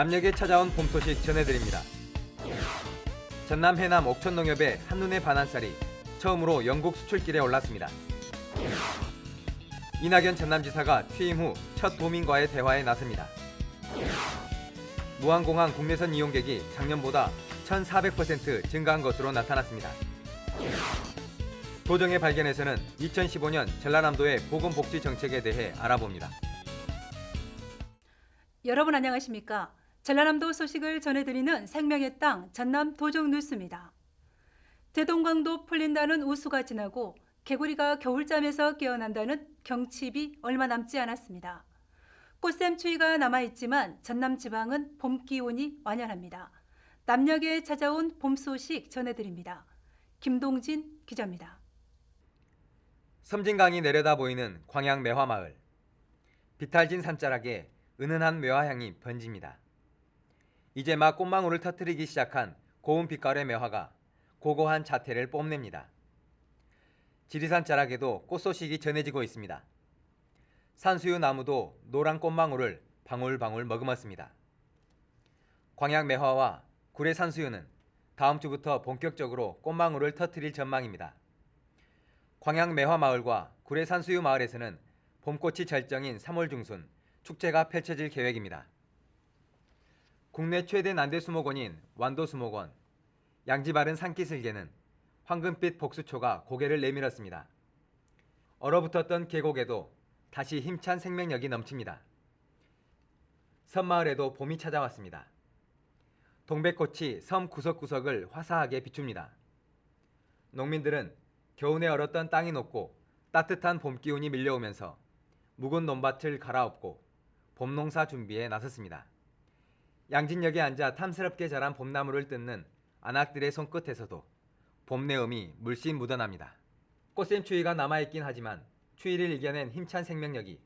남녘에 찾아온 봄 소식 전해드립니다. 전남 해남 옥천농협의 한눈에 반한 쌀이 처음으로 영국 수출길에 올랐습니다. 이낙연 전남지사가 취임 후 첫 도민과의 대화에 나섭니다. 무안공항 국내선 이용객이 작년보다 1,400% 증가한 것으로 나타났습니다. 도정의 발견에서는 2015년 전라남도의 보건복지 정책에 대해 알아봅니다. 여러분 안녕하십니까? 전라남도 소식을 전해드리는 생명의 땅 전남 도정 뉴스입니다. 대동강도 풀린다는 우수가 지나고 개구리가 겨울잠에서 깨어난다는 경칩이 얼마 남지 않았습니다. 꽃샘 추위가 남아있지만 전남 지방은 봄 기온이 완연합니다. 남녘에 찾아온 봄 소식 전해드립니다. 김동진 기자입니다. 섬진강이 내려다 보이는 광양 매화마을. 비탈진 산자락에 은은한 매화향이 번집니다. 이제 막 꽃망울을 터뜨리기 시작한 고운 빛깔의 매화가 고고한 자태를 뽐냅니다. 지리산 자락에도 꽃 소식이 전해지고 있습니다. 산수유 나무도 노란 꽃망울을 방울방울 머금었습니다. 광양 매화와 구례 산수유는 다음 주부터 본격적으로 꽃망울을 터뜨릴 전망입니다. 광양 매화 마을과 구례 산수유 마을에서는 봄꽃이 절정인 3월 중순 축제가 펼쳐질 계획입니다. 국내 최대 난대 수목원인 완도 수목원 양지바른 산기슭에는 황금빛 복수초가 고개를 내밀었습니다. 얼어붙었던 계곡에도 다시 힘찬 생명력이 넘칩니다. 섬마을에도 봄이 찾아왔습니다. 동백꽃이 섬 구석구석을 화사하게 비춥니다. 농민들은 겨우내 얼었던 땅이 녹고 따뜻한 봄 기운이 밀려오면서 묵은 논밭을 갈아엎고 봄 농사 준비에 나섰습니다. 양진역에 앉아 탐스럽게 자란 봄나무를 뜯는 안악들의 손끝에서도 봄 내음이 물씬 묻어납니다. 꽃샘 추위가 남아있긴 하지만 추위를 이겨낸 힘찬 생명력이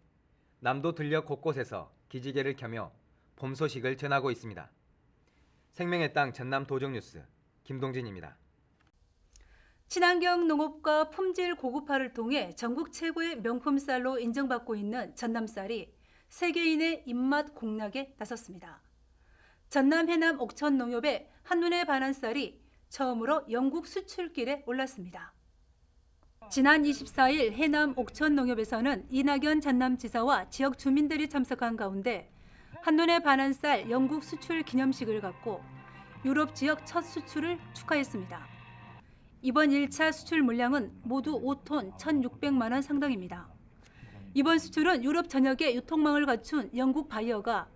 남도 들녘 곳곳에서 기지개를 켜며 봄 소식을 전하고 있습니다. 생명의 땅 전남 도정뉴스 김동진입니다. 친환경 농업과 품질 고급화를 통해 전국 최고의 명품 쌀로 인정받고 있는 전남 쌀이 세계인의 입맛 공략에 나섰습니다. 전남 해남 옥천 농협의 한눈에 반한 쌀이 처음으로 영국 수출길에 올랐습니다. 지난 24일 해남 옥천 농협에서는 이낙연 전남지사와 지역 주민들이 참석한 가운데 한눈에 반한 쌀 영국 수출 기념식을 갖고 유럽 지역 첫 수출을 축하했습니다. 이번 1차 수출 물량은 모두 5톤 1,600만 원 상당입니다. 이번 수출은 유럽 전역에 유통망을 갖춘 영국 바이어가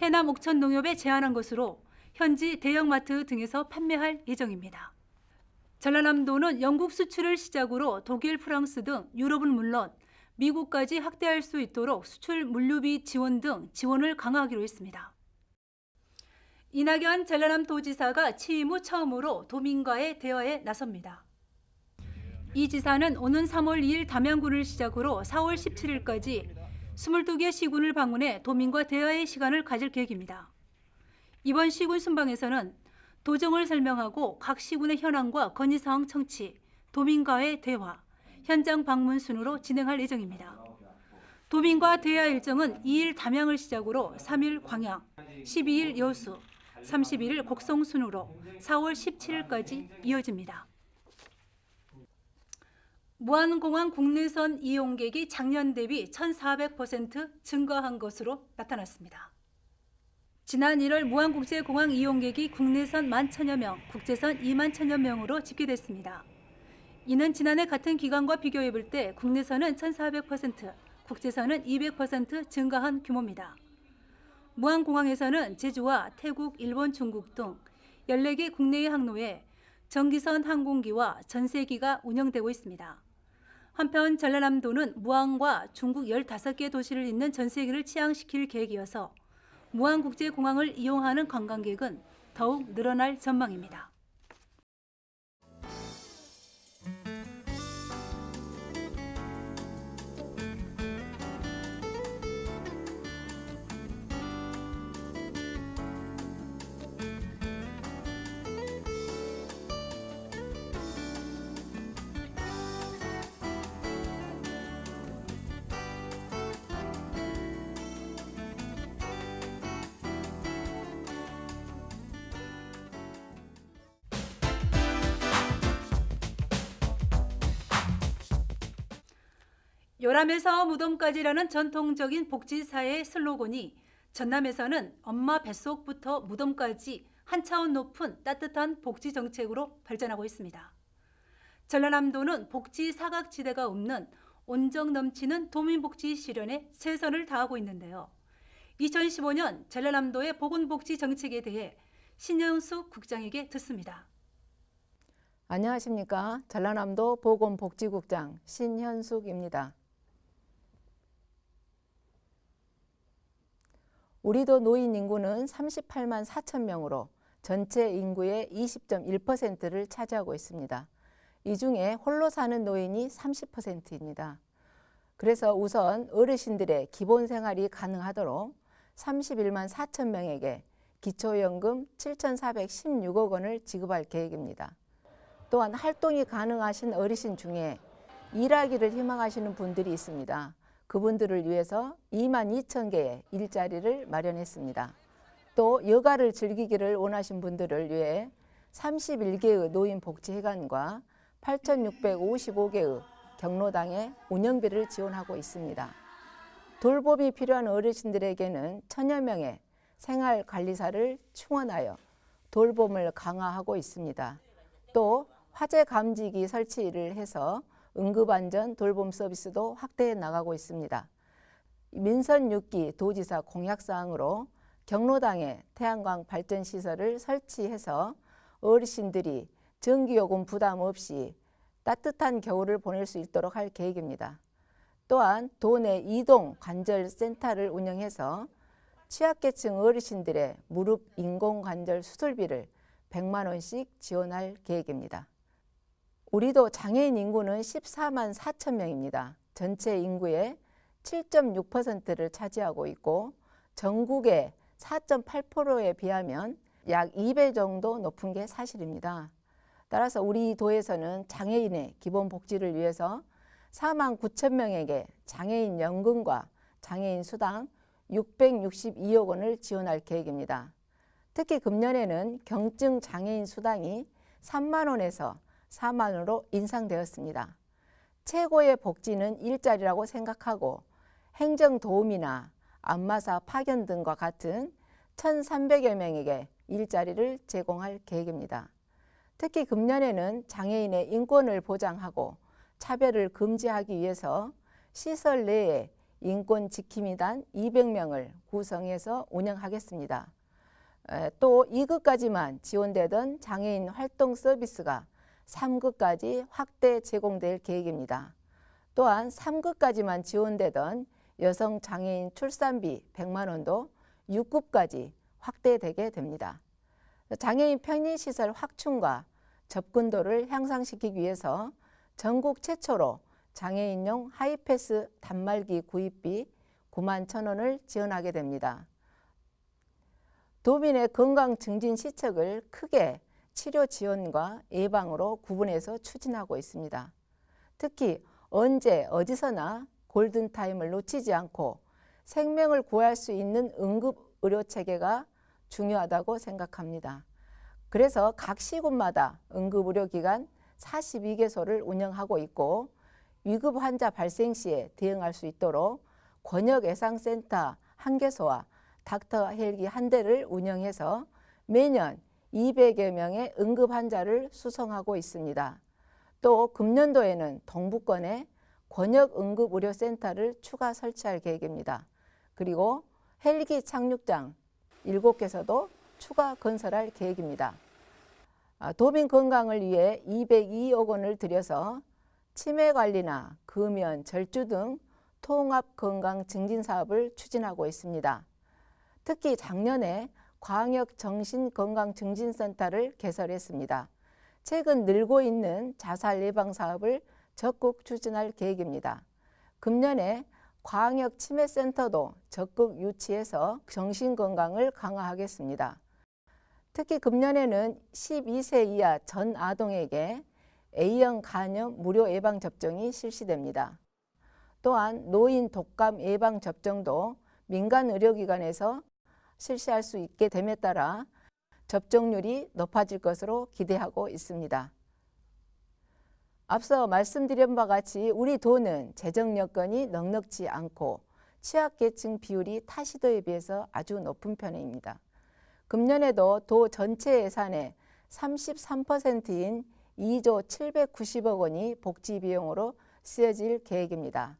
해남 옥천 농협에 제안한 것으로 현지 대형마트 등에서 판매할 예정입니다. 전라남도는 영국 수출을 시작으로 독일, 프랑스 등 유럽은 물론 미국까지 확대할 수 있도록 수출 물류비 지원 등 지원을 강화하기로 했습니다. 이낙연 전라남 도지사가 취임 후 처음으로 도민과의 대화에 나섭니다. 이 지사는 오는 3월 2일 담양군을 시작으로 4월 17일까지 22개 시군을 방문해 도민과 대화의 시간을 가질 계획입니다. 이번 시군 순방에서는 도정을 설명하고 각 시군의 현황과 건의사항 청취, 도민과의 대화, 현장 방문 순으로 진행할 예정입니다. 도민과 대화 일정은 2일 담양을 시작으로 3일 광양, 12일 여수, 31일 곡성 순으로 4월 17일까지 이어집니다. 무안공항 국내선 이용객이 작년 대비 1,400% 증가한 것으로 나타났습니다. 지난 1월 무안국제공항 이용객이 국내선 1만 천여 명, 국제선 2만 천여 명으로 집계됐습니다. 이는 지난해 같은 기간과 비교해 볼 때 국내선은 1,400%, 국제선은 200% 증가한 규모입니다. 무안공항에서는 제주와 태국, 일본, 중국 등 14개 국내의 항로에 정기선 항공기와 전세기가 운영되고 있습니다. 한편 전라남도는 무안과 중국 15개 도시를 잇는 전세기를 치양시킬 계획이어서 무안국제공항을 이용하는 관광객은 더욱 늘어날 전망입니다. 요람에서 무덤까지라는 전통적인 복지사의 슬로건이 전남에서는 엄마 뱃속부터 무덤까지 한 차원 높은 따뜻한 복지 정책으로 발전하고 있습니다. 전라남도는 복지 사각지대가 없는 온정 넘치는 도민복지 실현에 최선을 다하고 있는데요. 2015년 전라남도의 보건복지 정책에 대해 신영숙 국장에게 듣습니다. 안녕하십니까. 전라남도 보건복지국장 신현숙입니다. 우리도 노인 인구는 38만 4천 명으로 전체 인구의 20.1%를 차지하고 있습니다. 이 중에 홀로 사는 노인이 30%입니다. 그래서 우선 어르신들의 기본 생활이 가능하도록 31만 4천 명에게 기초연금 7,416억 원을 지급할 계획입니다. 또한 활동이 가능하신 어르신 중에 일하기를 희망하시는 분들이 있습니다. 그분들을 위해서 2만 2천 개의 일자리를 마련했습니다. 또 여가를 즐기기를 원하신 분들을 위해 31개의 노인복지회관과 8,655개의 경로당에 운영비를 지원하고 있습니다. 돌봄이 필요한 어르신들에게는 천여 명의 생활관리사를 충원하여 돌봄을 강화하고 있습니다. 또 화재 감지기 설치를 해서 응급안전 돌봄 서비스도 확대해 나가고 있습니다. 민선 6기 도지사 공약사항으로 경로당에 태양광 발전 시설을 설치해서 어르신들이 전기요금 부담 없이 따뜻한 겨울을 보낼 수 있도록 할 계획입니다. 또한 도내 이동 관절 센터를 운영해서 취약계층 어르신들의 무릎 인공 관절 수술비를 100만 원씩 지원할 계획입니다. 우리도 장애인 인구는 14만 4천 명입니다. 전체 인구의 7.6%를 차지하고 있고 전국의 4.8%에 비하면 약 2배 정도 높은 게 사실입니다. 따라서 우리 도에서는 장애인의 기본 복지를 위해서 4만 9천 명에게 장애인 연금과 장애인 수당 662억 원을 지원할 계획입니다. 특히 금년에는 경증 장애인 수당이 3만 원에서 4만 원으로 인상되었습니다. 최고의 복지는 일자리라고 생각하고 행정 도움이나 안마사 파견 등과 같은 1,300여 명에게 일자리를 제공할 계획입니다. 특히 금년에는 장애인의 인권을 보장하고 차별을 금지하기 위해서 시설 내에 인권 지킴이단 200명을 구성해서 운영하겠습니다. 또 2급까지만 지원되던 장애인 활동 서비스가 3급까지 확대 제공될 계획입니다. 또한 3급까지만 지원되던 여성 장애인 출산비 100만 원도 6급까지 확대되게 됩니다. 장애인 편의시설 확충과 접근도를 향상시키기 위해서 전국 최초로 장애인용 하이패스 단말기 구입비 9만 천 원을 지원하게 됩니다. 도민의 건강 증진 시책을 크게 치료 지원과 예방으로 구분해서 추진하고 있습니다. 특히 언제 어디서나 골든타임을 놓치지 않고 생명을 구할 수 있는 응급 의료 체계가 중요하다고 생각합니다. 그래서 각 시군마다 응급 의료기관 42개소를 운영하고 있고 위급 환자 발생 시에 대응할 수 있도록 권역 예상센터 한 개소와 닥터 헬기 한 대를 운영해서 매년 200여 명의 응급 환자를 수송하고 있습니다. 또 금년도에는 동부권에 권역 응급 의료 센터를 추가 설치할 계획입니다. 그리고 헬기 착륙장 7개소도 추가 건설할 계획입니다. 아, 도민 건강을 위해 202억 원을 들여서 치매 관리나 금연, 절주 등 통합 건강 증진 사업을 추진하고 있습니다. 특히 작년에 광역 정신건강증진센터를 개설했습니다. 최근 늘고 있는 자살 예방 사업을 적극 추진할 계획입니다. 금년에 광역 치매센터도 적극 유치해서 정신건강을 강화하겠습니다. 특히 금년에는 12세 이하 전 아동에게 A형 간염 무료 예방 접종이 실시됩니다. 또한 노인 독감 예방 접종도 민간 의료기관에서 실시할 수 있게 됨에 따라 접종률이 높아질 것으로 기대하고 있습니다. 앞서 말씀드린 바 같이 우리 도는 재정 여건이 넉넉지 않고 취약계층 비율이 타 시도에 비해서 아주 높은 편입니다. 금년에도 도 전체 예산의 33%인 2조 790억 원이 복지 비용으로 쓰여질 계획입니다.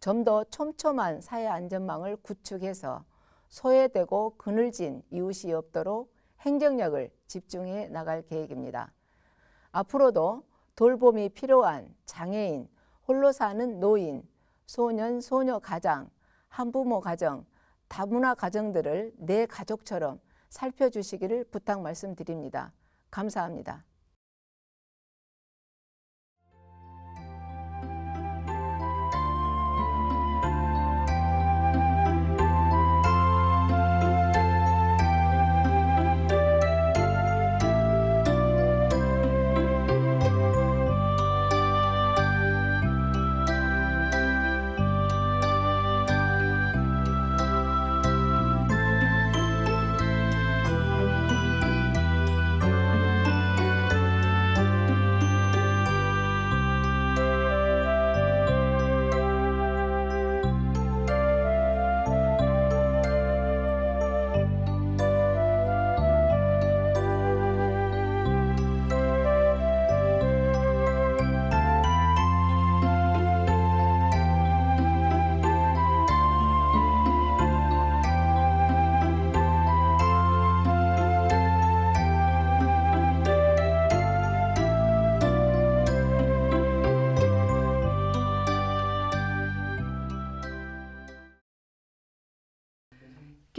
좀 더 촘촘한 사회 안전망을 구축해서 소외되고 그늘진 이웃이 없도록 행정력을 집중해 나갈 계획입니다. 앞으로도 돌봄이 필요한 장애인, 홀로 사는 노인, 소년, 소녀 가장, 한부모 가정, 다문화 가정들을 내 가족처럼 살펴주시기를 부탁 말씀드립니다. 감사합니다.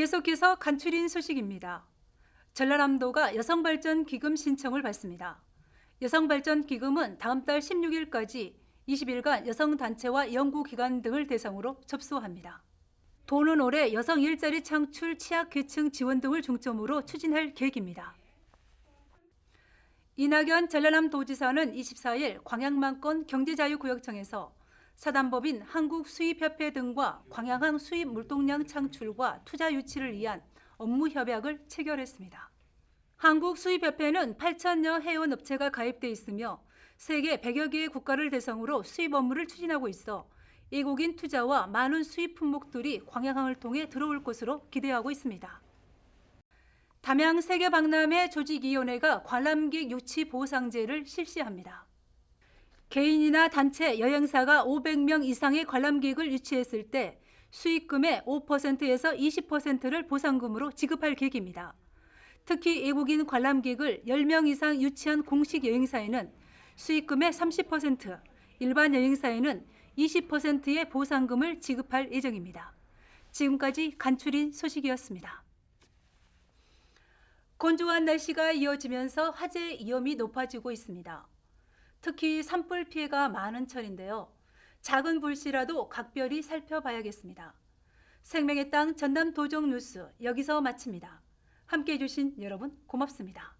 계속해서 간추린 소식입니다. 전라남도가 여성발전기금 신청을 받습니다. 여성발전기금은 다음 달 16일까지 20일간 여성단체와 연구기관 등을 대상으로 접수합니다. 도는 올해 여성 일자리 창출 취약계층 지원 등을 중점으로 추진할 계획입니다. 이낙연 전라남도지사는 24일 광양만권 경제자유구역청에서 사단법인 한국수입협회 등과 광양항 수입 물동량 창출과 투자 유치를 위한 업무 협약을 체결했습니다. 한국수입협회는 8천여 회원 업체가 가입돼 있으며 세계 100여 개의 국가를 대상으로 수입 업무를 추진하고 있어 외국인 투자와 많은 수입 품목들이 광양항을 통해 들어올 것으로 기대하고 있습니다. 담양 세계박람회 조직위원회가 관람객 유치 보상제를 실시합니다. 개인이나 단체 여행사가 500명 이상의 관람객을 유치했을 때 수익금의 5%에서 20%를 보상금으로 지급할 계획입니다. 특히 외국인 관람객을 10명 이상 유치한 공식 여행사에는 수익금의 30%, 일반 여행사에는 20%의 보상금을 지급할 예정입니다. 지금까지 간추린 소식이었습니다. 건조한 날씨가 이어지면서 화재 위험이 높아지고 있습니다. 특히 산불 피해가 많은 철인데요. 작은 불씨라도 각별히 살펴봐야겠습니다. 생명의 땅 전남 도정 뉴스 여기서 마칩니다. 함께 해주신 여러분 고맙습니다.